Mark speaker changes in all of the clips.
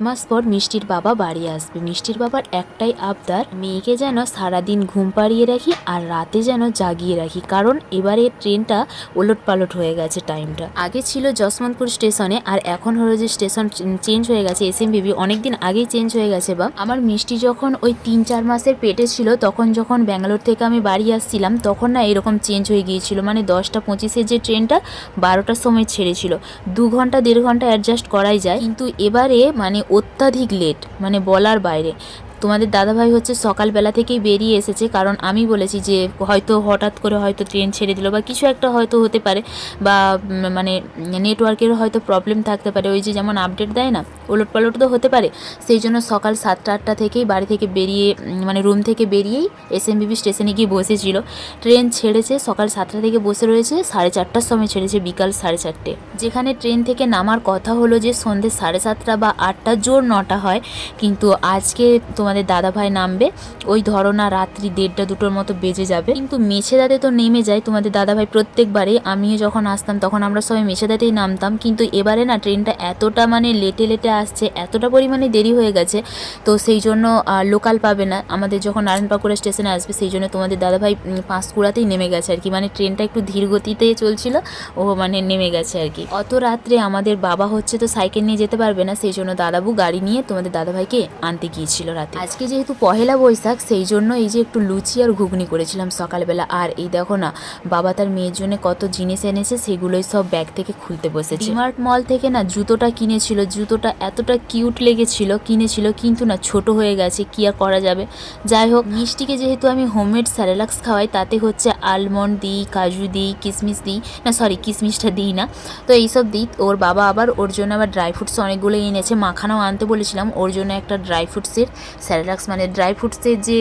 Speaker 1: মাস পর মিষ্টির বাবা বাড়ি আসবে। মিষ্টির বাবার একটাই আবদার, মেয়েকে যেন সারাদিন ঘুম পাড়িয়ে রাখি আর রাতে যেন জাগিয়ে রাখি। কারণ এবারে ট্রেনটা ওলট পালট হয়ে গেছে টাইমটা। আগে ছিল যশবন্তপুর স্টেশনে আর এখন হলো যে স্টেশন চেঞ্জ হয়ে গেছে, এস এম বিবি অনেকদিন আগেই চেঞ্জ হয়ে গেছে বা আমার মিষ্টি যখন ওই তিন চার মাসের পেটে ছিল, তখন যখন ব্যাঙ্গালোর থেকে আমি বাড়ি আসছিলাম, তখন না এরকম চেঞ্জ হয়ে গিয়েছিল। মানে দশটা পঁচিশের যে ট্রেনটা বারোটার সময় ছেড়েছিল। দু ঘণ্টা, দেড় ঘণ্টা অ্যাডজাস্ট করাই যায়। কিন্তু এবারে মানে অত্যাধিক লেট মানে বলার বাইরে। তোমাদের দাদাভাই হচ্ছে সকালবেলা থেকেই বেরিয়ে এসেছে, কারণ আমি বলেছি যে হয়তো হঠাৎ করে হয়তো ট্রেন ছেড়ে দিল বা কিছু একটা হয়তো হতে পারে বা মানে নেটওয়ার্কেরও হয়তো প্রবলেম থাকতে পারে। ওই যে যেমন আপডেট দেয় না ওলট পালট তো হতে পারে। সেই জন্য সকাল সাতটা আটটা থেকেই বাড়ি থেকে বেরিয়ে মানে রুম থেকে বেরিয়েই এস এম বিবি স্টেশনে গিয়ে বসেছিল। ট্রেন ছেড়েছে, সকাল সাতটা থেকে বসে রয়েছে, সাড়ে চারটার সময় ছেড়েছে, বিকাল সাড়ে চারটে। যেখানে ট্রেন থেকে নামার কথা হলো যে সন্ধ্যে সাড়ে সাতটা বা আটটা, জোর নটা হয়। কিন্তু আজকে তোমাদের দাদাভাই নামবে, ওই ধরো না রাত্রি দেড়টা দুটোর মতো বেজে যাবে। কিন্তু মেছেদাতে তো নেমে যায় তোমাদের দাদাভাই প্রত্যেকবারে। আমিও যখন আসতাম তখন আমরা সবাই মেছেদাতেই নামতাম। কিন্তু এবারে না ট্রেনটা এতটা মানে লেটে লেটে আসছে, এতটা পরিমাণে দেরি হয়ে গেছে, তো সেই জন্য লোকাল পাবে না। আমাদের যখন নারায়ণপাকুড়া স্টেশনে আসবে সেই জন্য তোমাদের দাদাভাই পাঁশকুড়াতেই নেমে গেছে আর কি। মানে ট্রেনটা একটু ধীর গতিতে চলছিল, ও মানে নেমে গেছে আর কি। অত রাত্রে আমাদের বাবা হচ্ছে তো সাইকেল নিয়ে যেতে পারবে না, সেই জন্য দাদাবু গাড়ি নিয়ে তোমাদের দাদাভাইকে আনতে গিয়েছিল রাতে আজকে যেহেতু পহেলা বৈশাখ, সেই জন্য এই যে একটু লুচি আর ঘুগনি করেছিলাম সকালবেলা। আর এই দেখো না, বাবা তার মেয়ের জন্য কত জিনিস এনেছে, সেগুলোই সব ব্যাগ থেকে খুলতে বসেছে। ডিমার্ট মল থেকে না জুতোটা কিনেছিল, জুতোটা এতটা কিউট লেগেছিল, কিনেছিল, কিন্তু না ছোট হয়ে গেছে, কি আর করা যাবে? যাই হোক, মিষ্টিকে যেহেতু আমি হোমমেড স্যারেলাক্স খাওয়াই, তাতে হচ্ছে আলমন্ড দিই, কাজু দিই কিশমিশ দিই, না সরি কিশমিশটা দিই না। তো এইসব দিই, ওর বাবা আবার ওর জন্য আবার ড্রাই ফ্রুটস অনেকগুলো এনেছে, মাখানাও আনতে বলেছিলাম, ওর জন্য একটা ড্রাই ফ্রুটসের স্যারেলাক্স মানে ড্রাই ফ্রুটসের যে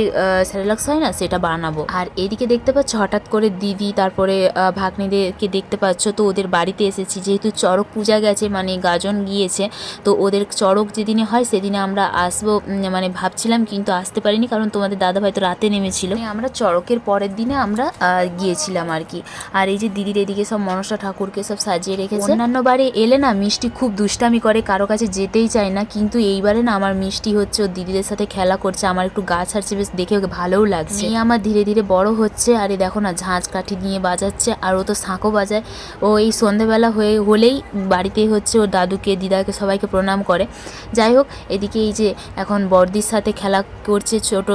Speaker 1: স্যারেলাক্স হয় না, সেটা বানাবো। আর এদিকে দেখতে পাচ্ছ, হঠাৎ করে দিদি, তারপরে ভাগ্নিদেরকে দেখতে পাচ্ছ, তো ওদের বাড়িতে এসেছি। যেহেতু চড়ক পূজা গেছে মানে গাজন গিয়েছে, তো ওদের চড়ক যেদিনে হয়, সেদিনে আমরা আসব মানে ভাবছিলাম, কিন্তু আসতে পারিনি, কারণ তোমাদের দাদা ভাই তো রাতে নেমেছিল। মানে আমরা চড়কের পরের দিনে আমরা গিয়েছিলাম আর কি। আর এই যে দিদির এদিকে সব মনসা ঠাকুরকে সব সাজিয়ে রেখেছে। অন্যান্য বারে এলে না, মিষ্টি খুব দুষ্টামি করে, কারও কাছে যেতেই চায় না, কিন্তু এইবারে না, আমার মিষ্টি হচ্ছে ওর দিদিদের সাথে খেলা করছে, আমার একটু গা ছাড়ছে, বেশ দেখে ওকে ভালোও লাগছে। মেয়ে আমার ধীরে ধীরে বড় হচ্ছে, আর এই দেখো না ঝাঁঝ কাঠি নিয়ে বাজাচ্ছে, আর ও তো শাঁখও বাজায়। ও এই সন্ধেবেলা হয়ে হলেই বাড়িতে হচ্ছে ওর দাদুকে, দিদাকে সবাইকে প্রণাম করে। যাই হোক, এদিকে এই যে এখন বর্দির সাথে খেলা করছে, ছোট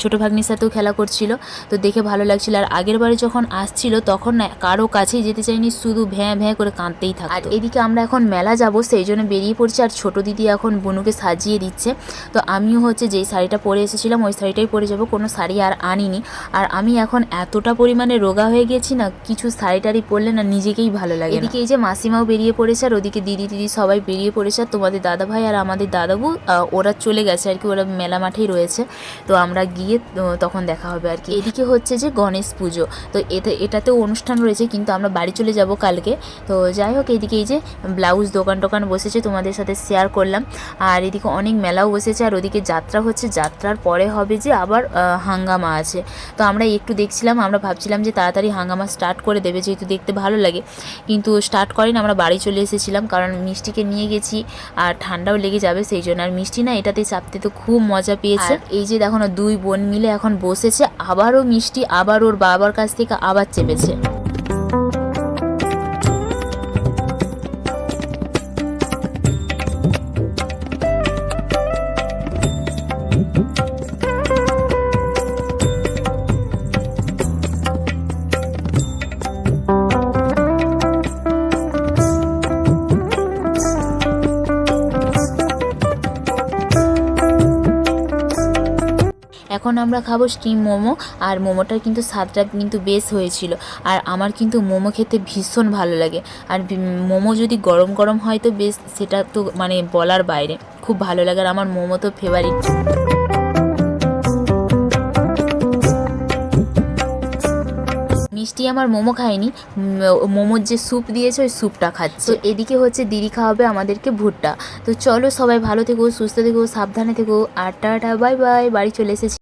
Speaker 1: ছোট ভাগ্নির সাথেও খেলা করছিল, তো দেখে ভালো লাগছিল। আর আগের বারে যখন আসছিল, তখন না কারও কাছেই যেতে চাইনি শুধু ভ্যাঁ ভ্যাঁ করে কাঁদতেই থাকতো। আর এদিকে আমরা এখন মেলা যাব, সেই জন্য বেরিয়ে পড়ছি, আর ছোট দিদি এখন বনুকে সাজিয়ে দিচ্ছে। তো আমিও হচ্ছে যেই শাড়িটা পরে এসেছিলাম, ওই শাড়িটাই পরে যাব। কোনো শাড়ি আর আনিনি। আর আমি এখন এতটা পরিমাণে রোগা হয়ে গেছি না, কিছু শাড়ি টাড়ি পরলে না নিজেকেই ভালো লাগে এদিকে এই যে মাসিমাও বেরিয়ে পড়েছে, আর ওদিকে দিদি দিদি সবাই বেরিয়ে পড়েছে, আর তোমাদের দাদা ভাই আর আমাদের দাদাবু ওরা চলে গেছে আর কি, ওরা মেলা মাঠেই রয়েছে। তো আমরা গিয়ে তখন দেখা হবে আর কি। এদিকে হচ্ছে যে গণেশ পুজো। তো এতে, এটাতেও অনুষ্ঠান রয়েছে, কিন্তু আমরা বাড়ি চলে যাব কালকে। তো যাই হোক, এদিকে এই যে ব্লাউজ দোকান টোকান বসেছে, তোমাদের সাথে শেয়ার করলাম। আর এদিকে অনেক মেলাও বসেছে, আর ওদিকে যাত্রা হচ্ছে যাত্রার পরে হবে যে আবার হাঙ্গামা আছে। তো আমরা একটু দেখছিলাম আমরা ভাবছিলাম যে তাড়াতাড়ি হাঙ্গামা স্টার্ট করে দেবে যেহেতু দেখতে ভালো লাগে। কিন্তু স্টার্ট করেনি আমরা বাড়ি চলে এসেছিলাম কারণ মিষ্টিকে নিয়ে গেছি আর ঠান্ডাও লেগে যাবে সেই জন্য। আর মিষ্টি না এটাতে চাপতে তো খুব মজা পেয়েছে। এই যে দেখো না দুই বোন মিলে এখন বসেছে আবারও মিষ্টি আবার ওর বাবার কাছ থেকে আবার চেপেছে। আমরা খাব স্টিম মোমো, আর মোমোটার কিন্তু স্বাদটা কিন্তু বেশ হয়েছিল। আর আমার কিন্তু মোমো খেতে ভীষণ ভালো লাগে। আর মোমো যদি গরম গরম হয় তো বেশ, সেটা তো মানে বলার বাইরে। খুব ভালো লাগে আর আমার মোমো তো ফেভারিট মিষ্টি আমার মোমো খায়নি মোমোর যে স্যুপ দিয়েছে, ওই স্যুপটা খাচ্ছে। তো এদিকে হচ্ছে দিদি খাওয়াবে আমাদেরকে ভুট্টা। তো চলো সবাই ভালো থেকো, সুস্থ থেকো, সাবধানে থেকো, আর টাটা, বাই বাই, বাড়ি চলে এসেছি।